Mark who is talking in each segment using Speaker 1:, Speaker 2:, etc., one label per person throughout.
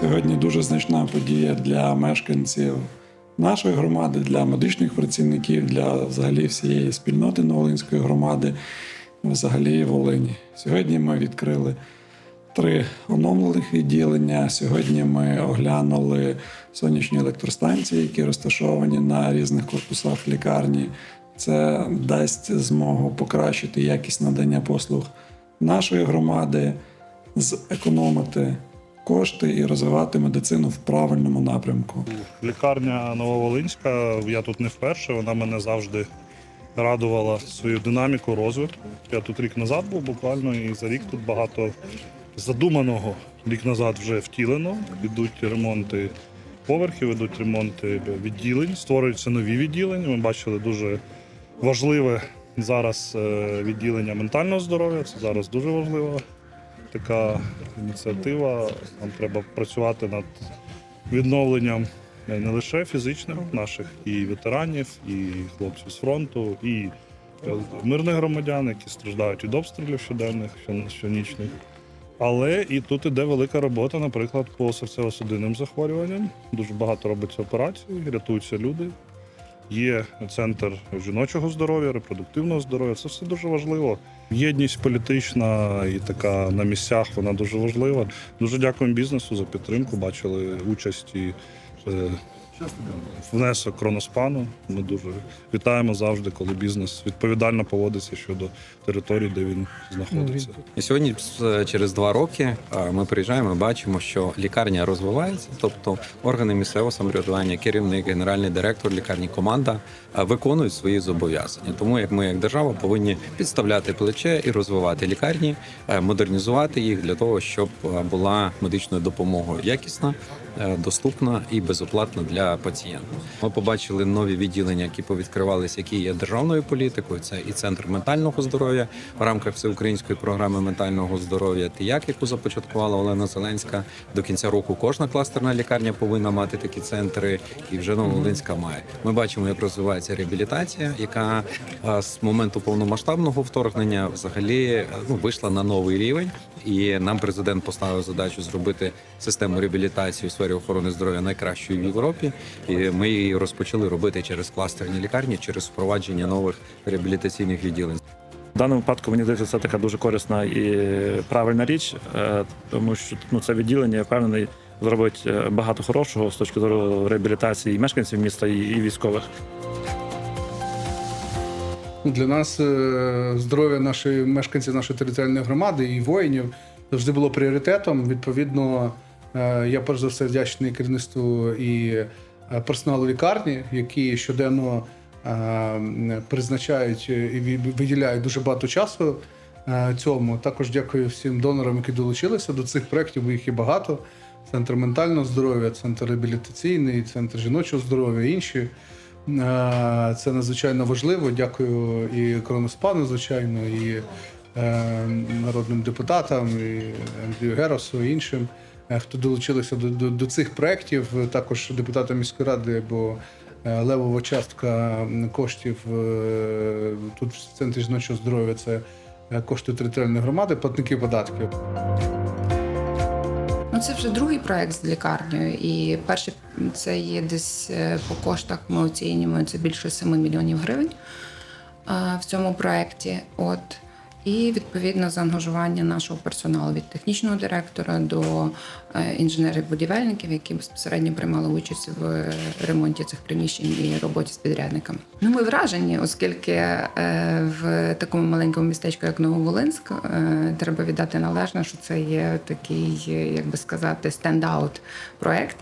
Speaker 1: Сьогодні дуже значна подія для мешканців нашої громади, для медичних працівників, для взагалі всієї спільноти Новолинської громади, взагалі Волині. Сьогодні ми відкрили три оновлених відділення. Сьогодні ми оглянули сонячні електростанції, які розташовані на різних корпусах лікарні. Це дасть змогу покращити якість надання послуг нашої громади, зекономити кошти і розвивати медицину в правильному напрямку.
Speaker 2: Лікарня Нововолинська, я тут не вперше, вона мене завжди радувала свою динаміку розвитку. Я тут рік назад був буквально, і за рік тут багато задуманого рік назад вже втілено. Йдуть ремонти поверхів, йдуть ремонти відділень, створюються нові відділення. Ми бачили дуже важливе зараз е, відділення ментального здоров'я. Це зараз дуже важлива така ініціатива. Нам треба працювати над відновленням не лише фізичним наших і ветеранів, і хлопців з фронту, і е, мирних громадян, які страждають від обстрілів щоденних, щонічних. Але і тут іде велика робота, наприклад, по серцево-судинним захворюванням. Дуже багато робиться операцій, рятуються люди. Є центр жіночого здоров'я, репродуктивного здоров'я. Це все дуже важливо. Єдність політична і така на місцях вона дуже важлива. Дуже дякуємо бізнесу за підтримку. Бачили участь і е, внесок Кроноспану. Ми дуже вітаємо завжди, коли бізнес відповідально поводиться щодо території, де він знаходиться.
Speaker 3: І сьогодні, через два роки, ми приїжджаємо, бачимо, що лікарня розвивається, тобто органи місцевого самоврядування, керівник, генеральний директор лікарні, команда виконують свої зобов'язання. Тому як ми, як держава, повинні підставляти плече і розвивати лікарні, модернізувати їх для того, щоб була медичною допомогою якісна, доступна і безоплатна для пацієнта. Ми побачили нові відділення, які повідкривалися, які є державною політикою. Це і центр ментального здоров'я в рамках всеукраїнської програми ментального здоров'я ТІЯК, яку започаткувала Олена Зеленська. До кінця року кожна кластерна лікарня повинна мати такі центри, і вже Новолинська має. Ми бачимо, як розвивається реабілітація, яка з моменту повномасштабного вторгнення взагалі е, ну вийшла на новий рівень. І нам президент поставив задачу зробити систему реабілітації у сфері охорони здоров'я найкращою в Європі. І ми її розпочали робити через кластерні лікарні, через впровадження нових реабілітаційних відділень.
Speaker 4: В даному випадку мені здається, це така дуже корисна і правильна річ, е, тому що ну, це відділення, я впевнений, зробить е, багато хорошого з точки зору реабілітації і мешканців міста, і, і військових.
Speaker 5: Для нас е, здоров'я нашої мешканців нашої територіальної громади і воїнів завжди було пріоритетом. Відповідно, е, я перш за все вдячний керівництву і е, персоналу лікарні, які щоденно призначають і виділяють дуже багато часу цьому. Також дякую всім донорам, які долучилися до цих проєктів, бо їх є багато. Центр ментального здоров'я, центр реабілітаційний, центр жіночого здоров'я, інші. Е, Це надзвичайно важливо. Дякую і Кроноспану, звичайно, і е, народним депутатам, і Андрію Геросу, і іншим, е, хто долучилися до, до, до цих проєктів. Також депутатам міської ради, бо левова частка коштів тут в центрі жіночого здоров'я це кошти територіальної громади, платники податків.
Speaker 6: Ну, це вже другий проект з лікарнею, і перший це є десь е, по коштах. Ми оцінюємо це більше 7 мільйонів гривень в цьому проєкті. От і відповідно заангажування нашого персоналу від технічного директора до е, інженерів-будівельників, які безпосередньо приймали участь в ремонті цих приміщень і роботі з підрядниками. Ну, ми вражені, оскільки е, в такому маленькому містечку, як Нововолинськ, е, треба віддати належне, що це є такий, е, як би сказати, стендаут проект.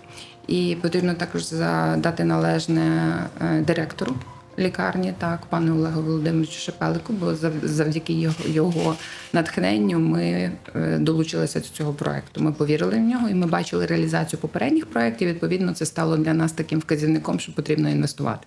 Speaker 6: І потрібно також задати належне е, директору лікарні, так, пану Олегу Володимировичу Шепелику, бо зав- завдяки його, його натхненню ми е, долучилися до цього проекту. Ми повірили в нього і ми бачили реалізацію попередніх проєктів. Відповідно, це стало для нас таким вказівником, що потрібно інвестувати.